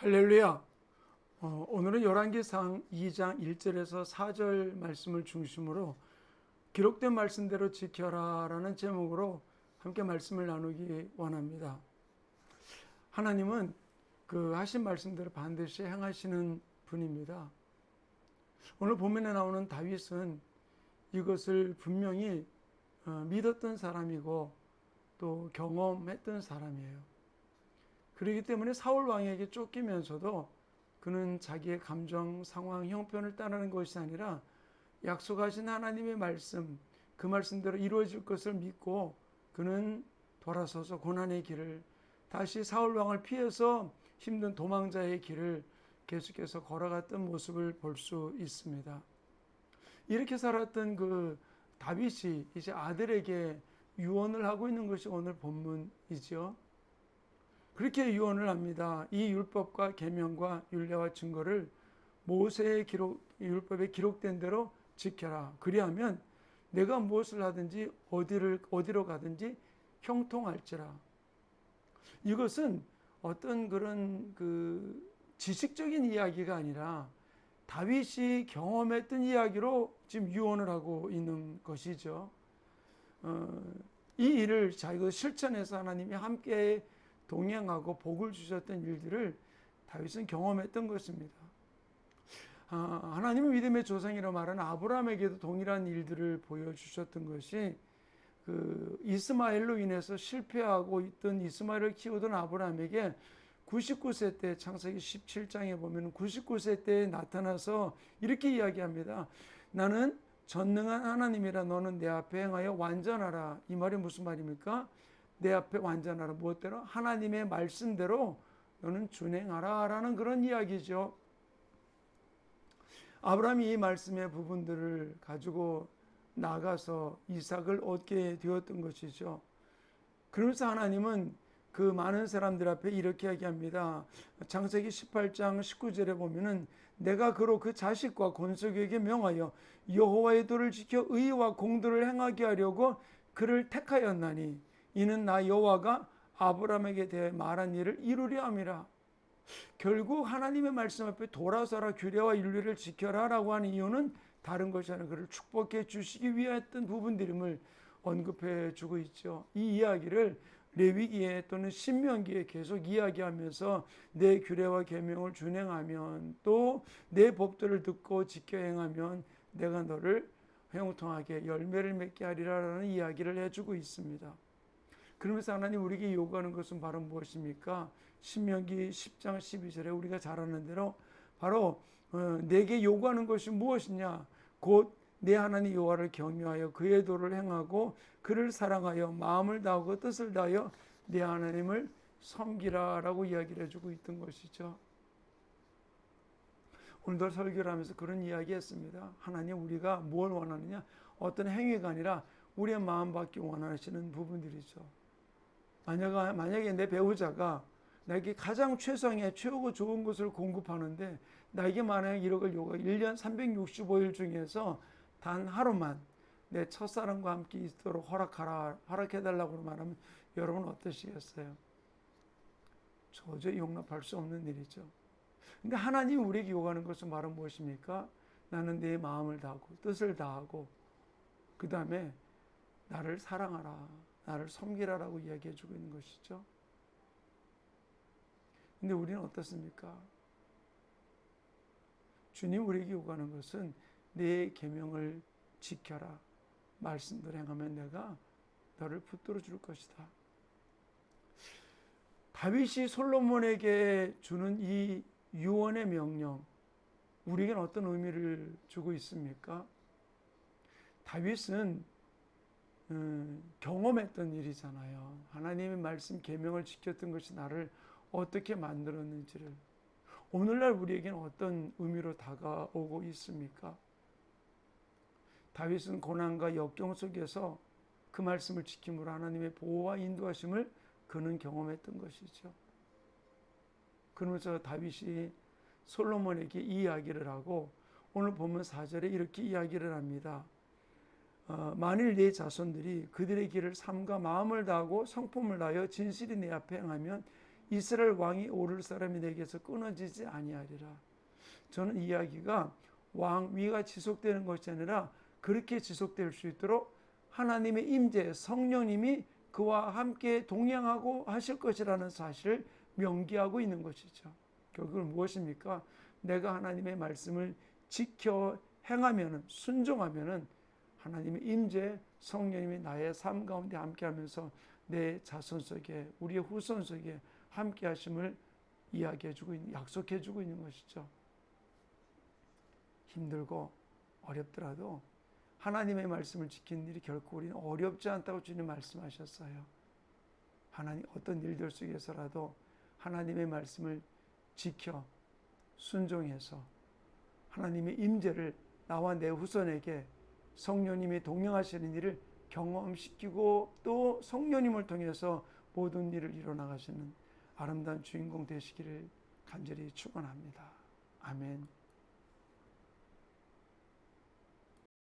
할렐루야. 어, 오늘은 열왕기상 2장 1절에서 4절 말씀을 중심으로 기록된 말씀대로 지켜라라는 제목으로 함께 말씀을 나누기 원합니다. 하나님은 그 하신 말씀대로 반드시 행하시는 분입니다. 오늘 본문에 나오는 다윗은 이것을 분명히 어, 믿었던 사람이고 또 경험했던 사람이에요. 그렇기 때문에 사울 왕에게 쫓기면서도 그는 자기의 감정, 상황, 형편을 따르는 것이 아니라 약속하신 하나님의 말씀, 그 말씀대로 이루어질 것을 믿고 그는 돌아서서 고난의 길을 다시 사울 왕을 피해서 힘든 도망자의 길을 계속해서 걸어갔던 모습을 볼 수 있습니다. 이렇게 살았던 그 다윗이 이제 아들에게 유언을 하고 있는 것이 오늘 본문이지요. 그렇게 유언을 합니다. 이 율법과 계명과 율례와 증거를 모세의 기록 율법에 기록된 대로 지켜라. 그리하면 내가 무엇을 하든지 어디를 어디로 가든지 형통할지라. 이것은 어떤 그런 그 지식적인 이야기가 아니라 다윗이 경험했던 이야기로 지금 유언을 하고 있는 것이죠. 어, 이 일을 자기가 실천해서 하나님이 함께 동행하고 복을 주셨던 일들을 다윗은 경험했던 것입니다. 아, 하나님의 믿음의 조상이라 말하는 아브라함에게도 동일한 일들을 보여주셨던 것이 그 이스마엘로 인해서 실패하고 있던 이스마엘을 키우던 아브라함에게 99세 때 창세기 17장에 보면 99세 때 나타나서 이렇게 이야기합니다. 나는 전능한 하나님이라 너는 내 앞에 행하여 완전하라. 이 말이 무슨 말입니까? 내 앞에 완전하라. 무엇대로? 하나님의 말씀대로 너는 준행하라. 라는 그런 이야기죠. 아브라함이 이 말씀의 부분들을 가지고 나가서 이삭을 얻게 되었던 것이죠. 그러면서 하나님은 그 많은 사람들 앞에 이렇게 이야기합니다. 창세기 18장 19절에 보면은 내가 그로 그 자식과 권속에게 명하여 여호와의 도를 지켜 의와 공도를 행하게 하려고 그를 택하였나니 이는 나 여호와가 아브라함에게 대해 말한 일을 이루려 함이라. 결국 하나님의 말씀 앞에 돌아서라 규례와 윤리를 지켜라라고 하는 이유는 다른 것이 아니라 그를 축복해 주시기 위했던 부분들임을 언급해 주고 있죠. 이 이야기를 레위기에 또는 신명기에 계속 이야기하면서 내 규례와 계명을 준행하면 또 내 법들을 듣고 지켜 행하면 내가 너를 형통하게 열매를 맺게 하리라라는 이야기를 해주고 있습니다. 그러면서 하나님 우리에게 요구하는 것은 바로 무엇입니까? 신명기 10장 12절에 우리가 잘 아는 대로 바로 어, 내게 요구하는 것이 무엇이냐? 곧 내 하나님 여호와를 경유하여 그의 도를 행하고 그를 사랑하여 마음을 다하고 뜻을 다하여 내 하나님을 섬기라라고 이야기를 해주고 있던 것이죠. 오늘도 설교를 하면서 그런 이야기 했습니다. 하나님 우리가 뭘 원하느냐? 어떤 행위가 아니라 우리의 마음 받기 원하시는 부분들이죠. 만약, 만약에 내 배우자가 나에게 가장 최상의 최고 좋은 것을 공급하는데 나에게 만약 1억을 요구 1년 365일 중에서 단 하루만 내 첫사랑과 함께 있도록 허락하라 허락해달라고 말하면 여러분 어떠시겠어요? 도저히 용납할 수 없는 일이죠. 근데 하나님 우리에게 요구하는 것은 바로 무엇입니까? 나는 내 마음을 다하고 뜻을 다하고 그 다음에 나를 사랑하라 나를 섬기라라고 이야기해 주고 있는 것이죠. 근데 우리는 어떻습니까? 주님 우리에게 요구하는 것은 내 계명을 지켜라. 말씀들 행하면 내가 너를 붙들어 줄 것이다. 다윗이 솔로몬에게 주는 이 유언의 명령, 우리에게는 어떤 의미를 주고 있습니까? 다윗은 음, 경험했던 일이잖아요. 하나님의 말씀 계명을 지켰던 것이 나를 어떻게 만들었는지를 오늘날 우리에게는 어떤 의미로 다가오고 있습니까? 다윗은 고난과 역경 속에서 그 말씀을 지킴으로 하나님의 보호와 인도하심을 그는 경험했던 것이죠. 그러면서 다윗이 솔로몬에게 이 이야기를 하고 오늘 보면 4절에 이렇게 이야기를 합니다. 어, 만일 내 자손들이 그들의 길을 삼가 마음을 다하고 성품을 다하여 진실이 내 앞에 행하면 이스라엘 왕이 오를 사람이 내게서 끊어지지 아니하리라. 저는 이 이야기가 왕 위가 지속되는 것이 아니라 그렇게 지속될 수 있도록 하나님의 임재 성령님이 그와 함께 동행하고 하실 것이라는 사실을 명기하고 있는 것이죠. 결국은 무엇입니까? 내가 하나님의 말씀을 지켜 행하면은 순종하면은 하나님의 임재 성령님이 나의 삶 가운데 함께하면서 내 자손 속에 우리의 후손 속에 함께하심을 이야기해주고 있는 약속해주고 있는 것이죠. 힘들고 어렵더라도 하나님의 말씀을 지키는 일이 결코 우리는 어렵지 않다고 주님 말씀하셨어요. 하나님 어떤 일들 속에서라도 하나님의 말씀을 지켜 순종해서 하나님의 임재를 나와 내 후손에게 성령님이 동행하시는 일을 경험시키고 또 성령님을 통해서 모든 일을 이뤄나가시는 아름다운 주인공 되시기를 간절히 축원합니다. 아멘.